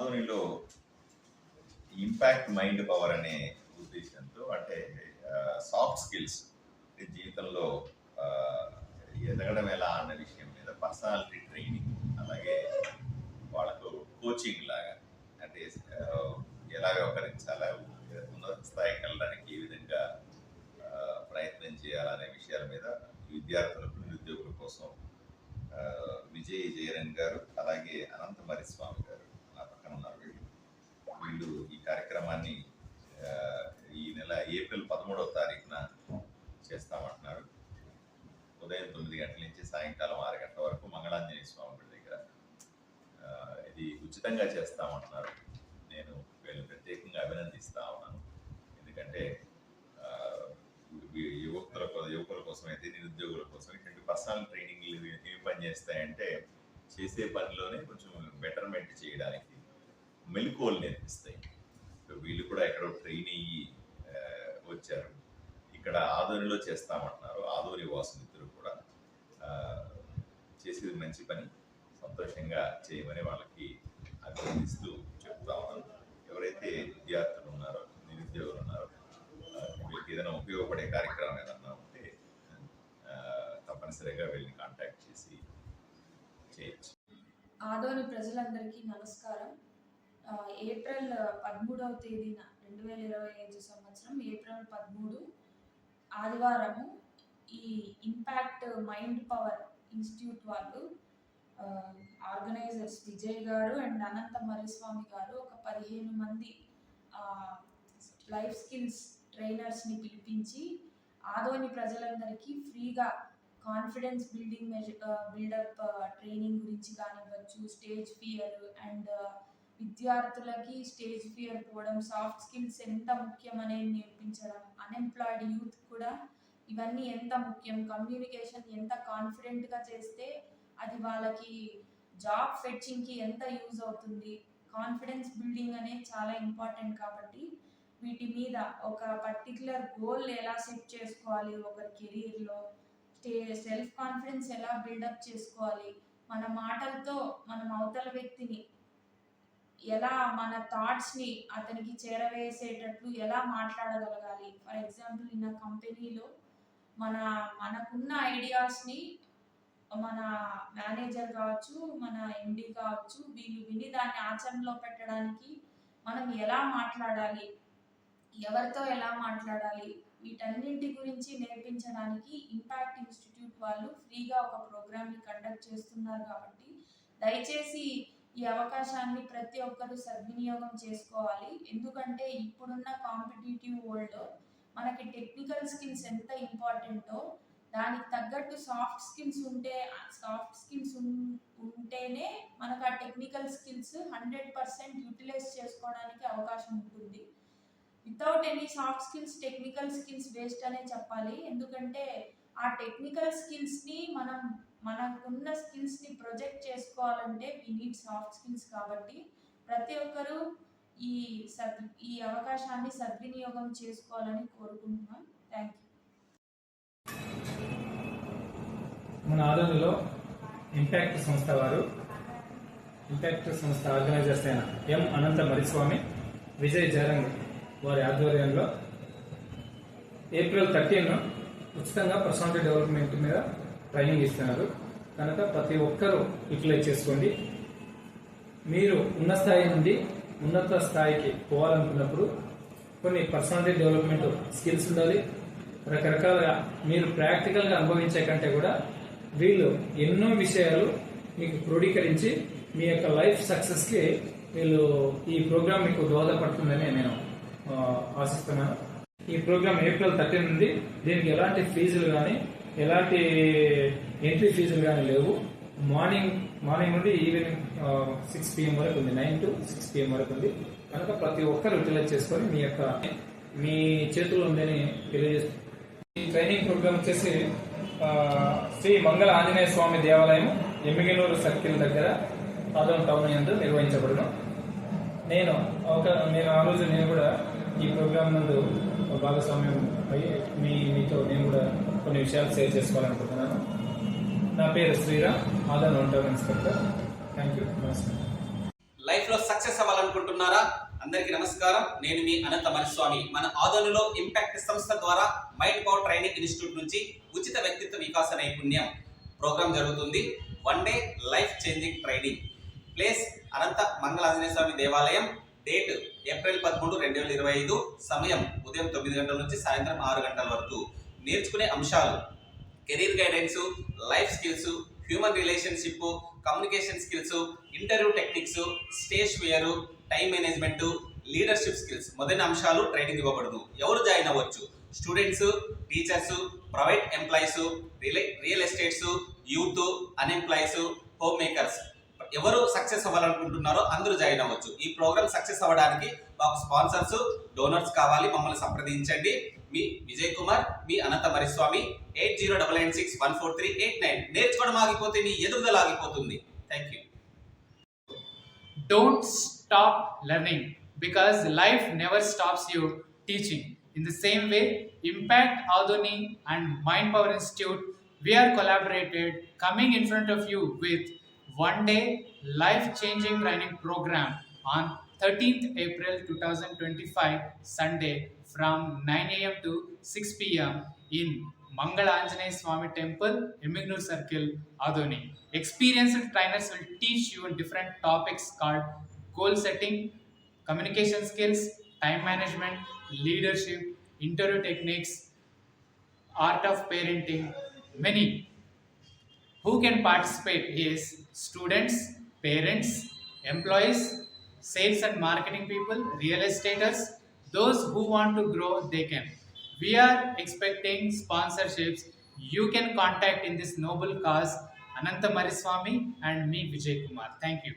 ఆధోనిలో impact mind power అనే ఉద్దేశంతో అంటే సాఫ్ట్ స్కిల్స్ జీవితంలో ఎదగడం ఎలా అన్న విషయం మీద పర్సనాలిటీ ట్రైనింగ్ అలాగే వాళ్ళకు కోచింగ్ లాగా అంటే ఎలా వ్యవహరించాలా ఉన్నత స్థాయికి వెళ్ళడానికి ఏ విధంగా ప్రయత్నం చేయాలనే విషయాల మీద విద్యార్థులకు నిరుద్యోగుల కోసం విజయ్ జయరణ్ గారు అలాగే అనంత మరిస్వామి గారు నా పక్కన ఉన్నారు వీళ్ళు వీళ్ళు ఈ కార్యక్రమాన్ని ఈ నెల ఏప్రిల్ పదమూడవ తారీఖున చేస్తామంటున్నారు. ఉదయం తొమ్మిది గంటల నుంచి సాయంకాలం ఆరు గంటల వరకు మంగళాంజనేయ స్వామి గుడి దగ్గర ఇది ఉచితంగా చేస్తామంటున్నారు. నేను వీళ్ళు ప్రత్యేకంగా అభినందిస్తా ఉన్నాను. ఎందుకంటే యువకుల యువకుల కోసం అయితే నిరుద్యోగుల కోసం ఇటువంటి పర్సనల్ ట్రైనింగ్లు ఏమి పని చేస్తాయంటే చేసే పనిలోనే కొంచెం బెటర్మెంట్ చేయడానికి మెలకువలు నేర్పిస్తాయి. వీళ్ళు కూడా ఎక్కడో ట్రైన్ అయ్యి వచ్చారు. ఇక్కడ ఆదోనిలో చేస్తామంటున్నారు. ఆదోని వాసుమిత్రులు కూడా. చేసేది మంచి పని. సంతోషంగా చేయమని వాళ్ళకి అభినందిస్తూ చెప్తా ఉన్నాను. ఎవరైతే విద్యార్థులు ఉన్నారో నిరుద్యోగులు ఉన్నారో వీళ్ళకి ఏదైనా ఉపయోగపడే కార్యక్రమం ఏదన్నా ఉంటే తప్పనిసరిగా వీళ్ళని కాంటాక్ట్ చేసి చేయొచ్చు. ఆదోని ప్రజలందరికీ నమస్కారం. ఏప్రిల్ పదమూడవ తేదీన రెండు వేల ఇరవై ఐదు సంవత్సరం ఏప్రిల్ పదమూడు ఆదివారము ఈ ఇంపాక్ట్ మైండ్ పవర్ ఇన్స్టిట్యూట్ వాళ్ళు ఆర్గనైజర్స్ విజయ్ గారు అండ్ అనంత మరిస్వామి గారు ఒక పదిహేను మంది లైఫ్ స్కిల్స్ ట్రైనర్స్ని పిలిపించి ఆదోని ప్రజలందరికీ ఫ్రీగా కాన్ఫిడెన్స్ బిల్డింగ్ బిల్డప్ ట్రైనింగ్ గురించి కానివ్వచ్చు స్టేజ్ ఫియర్ అండ్ విద్యార్థులకి స్టేజ్ ఫియర్ పోవడం సాఫ్ట్ స్కిల్స్ ఎంత ముఖ్యం అనేది నేర్పించడం అన్ఎంప్లాయిడ్ యూత్ కూడా ఇవన్నీ ఎంత ముఖ్యం? కమ్యూనికేషన్ ఎంత కాన్ఫిడెంట్గా చేస్తే అది వాళ్ళకి జాబ్ ఫెచ్చింగ్కి ఎంత యూజ్ అవుతుంది? కాన్ఫిడెన్స్ బిల్డింగ్ అనేది చాలా ఇంపార్టెంట్ కాబట్టి వీటి మీద ఒక పర్టికులర్ గోల్ ఎలా సెట్ చేసుకోవాలి? ఒకరి కెరీర్లో స్టే సెల్ఫ్ కాన్ఫిడెన్స్ ఎలా బిల్డప్ చేసుకోవాలి? మన మాటలతో మనం అవతల వ్యక్తిని ఎలా మన థాట్స్ని అతనికి చేరవేసేటట్లు ఎలా మాట్లాడగలగాలి? ఫర్ ఎగ్జాంపుల్ ఇన్ కంపెనీలో మన మనకున్న ఐడియాస్ని మన మేనేజర్ కావచ్చు మన ఎండి కావచ్చు వీళ్ళు విని దాన్ని ఆచరణలో పెట్టడానికి మనం ఎలా మాట్లాడాలి? ఎవరితో ఎలా మాట్లాడాలి? వీటన్నింటి గురించి నేర్పించడానికి ఇంపాక్ట్ ఇన్స్టిట్యూట్ వాళ్ళు ఫ్రీగా ఒక ప్రోగ్రామ్ని కండక్ట్ చేస్తున్నారు కాబట్టి దయచేసి ఈ అవకాశాన్ని ప్రతి ఒక్కరూ సద్వినియోగం చేసుకోవాలి. ఎందుకంటే ఇప్పుడున్న కాంపిటేటివ్ వరల్డ్లో మనకి టెక్నికల్ స్కిల్స్ ఎంత ఇంపార్టెంటో దానికి తగ్గట్టు సాఫ్ట్ స్కిల్స్ ఉంటే సాఫ్ట్ స్కిల్స్ ఉంటేనే మనకు ఆ technical skills hundred percent utilise చేసుకోవడానికి అవకాశం ఉంటుంది. Without any soft skills technical skills waste అనే చెప్పాలి. ఎందుకంటే ఆ టెక్నికల్ స్కిల్స్ని మనం మనకున్న స్కిల్స్ని ప్రొజెక్ట్ చేసుకోవాలంటే వీ నీడ్ సాఫ్ట్ స్కిల్స్ కాబట్టి ప్రతి ఒక్కరూ ఈ సద్ ఈ అవకాశాన్ని సద్వినియోగం చేసుకోవాలని కోరుకుంటున్నాం. థ్యాంక్ యూ మన ఆదోనిలో ఇంపాక్ట్ సంస్థ వారు ఇంపాక్ట్ సంస్థ ఆర్గనైజర్స్ అయిన ఎం అనంత మరిస్వామి విజయ్ జరంగ్ వారి ఆధ్వర్యంలో ఏప్రిల్ థర్టీన్ ఉచితంగా పర్సనాలిటీ డెవలప్మెంట్ మీద ట్రైనింగ్ ఇస్తున్నారు కనుక ప్రతి ఒక్కరూ యూటిలైజ్ చేసుకోండి. మీరు ఉన్న స్థాయి నుండి ఉన్నత స్థాయికి పోవాలనుకున్నప్పుడు కొన్ని పర్సనాలిటీ డెవలప్మెంట్ స్కిల్స్ ఉండాలి. రకరకాలుగా మీరు ప్రాక్టికల్గా అనుభవించే కంటే కూడా వీళ్ళు ఎన్నో విషయాలు మీకు క్రోడీకరించి మీ యొక్క లైఫ్ సక్సెస్కి వీళ్ళు ఈ ప్రోగ్రామ్ మీకు దోహదపడుతుందని నేను ఆశిస్తున్నాను. ఈ ప్రోగ్రామ్ ఏప్రిల్ థర్టీన్ నుండి దీనికి ఎలాంటి ఫీజులు కానీ ఎలాంటి ఎంట్రీ ఫీజులు కానీ లేవు. మార్నింగ్ మార్నింగ్ నుండి ఈవినింగ్ సిక్స్ పిఎం వరకు ఉంది. నైన్ టు సిక్స్ పిఎం వరకు ఉంది. కనుక ప్రతి ఒక్కరు యూటిలైజ్ చేసుకొని మీ యొక్క మీ చేతుల్లో ఉందని తెలియజేస్తుంది ఈ ట్రైనింగ్ ప్రోగ్రామ్ వచ్చేసి శ్రీ మంగళ ఆంజనేయ స్వామి దేవాలయం ఎమ్మిగనూరు సర్కిల్ దగ్గర పాదం టౌన్ యందు నిర్వహించబడును. నేను ఒక నేను ఆ రోజు నేను కూడా ప్రోగ్రామ్ నందు భాగస్వామ్యం అయ్యి మీ మీతో నేను కూడా కొన్ని విషయాలు షేర్ చేసుకోవాలనుకుంటున్నాను. నా పేరు Sriram Adoni one town inspector thank you నమస్కారం లైఫ్లో సక్సెస్ అవ్వాలనుకుంటున్నారా? అందరికీ నమస్కారం. నేను మీ అనంత మనస్వామి మన ఆదోనిలో ఇంపాక్ట్ సంస్థ ద్వారా మైండ్ పవర్ ట్రైనింగ్ ఇన్స్టిట్యూట్ నుంచి ఉచిత వ్యక్తిత్వ వికాస నైపుణ్యం ప్రోగ్రాం జరుగుతుంది. One day life changing training place Anantha Mangalanjaneya Swamy దేవాలయం. డేట్ ఏప్రిల్ పదమూడు రెండు వేల ఇరవై ఐదు సమయం ఉదయం తొమ్మిది గంటల నుంచి సాయంత్రం ఆరు గంటల వరకు. నేర్చుకునే అంశాలు career guidance life skills human relationship communication skills interview techniques stage fear time management leadership skills. మొదలైన అంశాలు ట్రైనింగ్ ఇవ్వబడదు. ఎవరు జాయిన్ అవ్వచ్చు? Students teachers private employees real estates youth unemployees home makers. ఎవరు సక్సెస్ అవ్వాలనుకుంటున్నారో అందరూ జాయిన్ అవ్వచ్చు. ఈ ప్రోగ్రామ్ సక్సెస్ అవ్వడానికి మాకు స్పాన్సర్స్ డోనర్స్ కావాలి. మమ్మల్ని సంప్రదించండి. మీ విజయ్ కుమార్ మీ Anantha Mariswamy eight zero double nine six one four three eight nine. నేర్చుకోవడం ఆగిపోతే మీ ఎదుగుదల ఆగిపోతుంది. Thank you don't stop learning because life never stops you teaching in the same way impact Adoni and mind power institute we are collaborated coming in front of you with one day life changing training program on 13th April 2025 Sunday from 9 a.m. to 6 p.m. in Mangala Anjaneya Swami Temple, Emignur Circle, Adoni. Experienced trainers will teach you different topics called goal setting, communication skills, time management, leadership, interview techniques, art of parenting, many. Who can participate is students, parents, employees, sales and marketing people, real estaters, those who want to grow, they can. We are expecting sponsorships. You can contact in this noble cause Ananta Mariswamy and me Vijay Kumar. Thank you.